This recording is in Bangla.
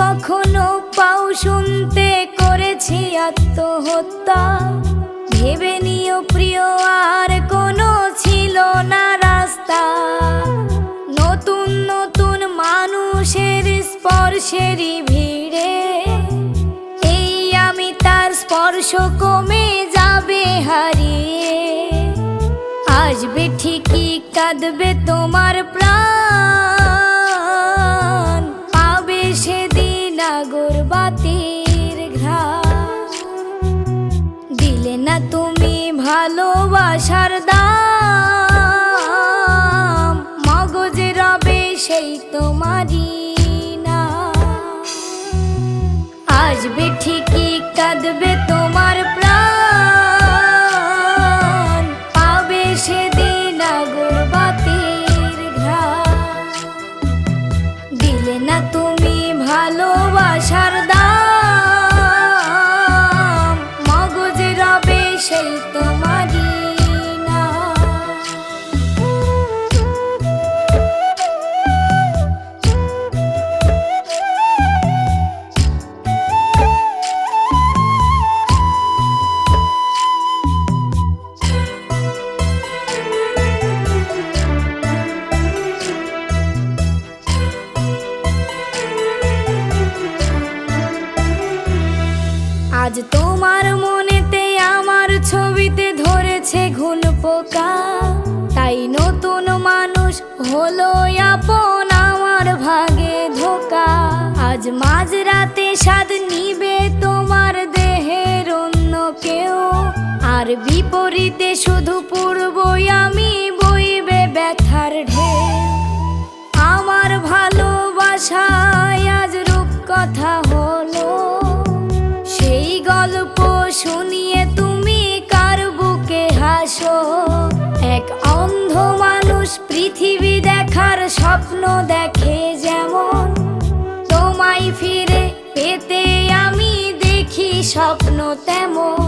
কখনো পাও শুনতে করেছি আত্মহত্যা। ভেবে নিও প্রিয়, আর কোনো ছিল না রাস্তা। নতুন নতুন মানুষের স্পর্শেরই ভিড়ে। এই আমি তার স্পর্শ কমে যাবে হারিয়ে। আসবে ঠিকই, কাঁদবে তোমার প্রাণ। পাবে সেদিন আগরবাতির ঘ্রাস দিলে না তুমি ভালোবাসার দাম। মগজ রবে সেই তোমারই না আসবে ঠিকই, কাঁদবে তোমার আজ তোমার মনেতে আমার ছবিতে ধরেছে ঘুল পোকা। তাই নতুন মানুষ হলো আপন আমার ভাগে ধোকা। আজ মাঝরাতে স্বাদ নিবে তোমার দেহের অন্য কেউ। আর বিপরীতে শুধু পূর্বই আমি বইবে ব্যথার ঢে আমার ভালোবাসায় আজ রূপ কথা শুনিয়ে তুমি কার বুকে হাসো? এক অন্ধ মানুষ পৃথিবী দেখার স্বপ্ন দেখে যেমন। তোমায় ফিরে পেতে আমি দেখি স্বপ্ন তেমন।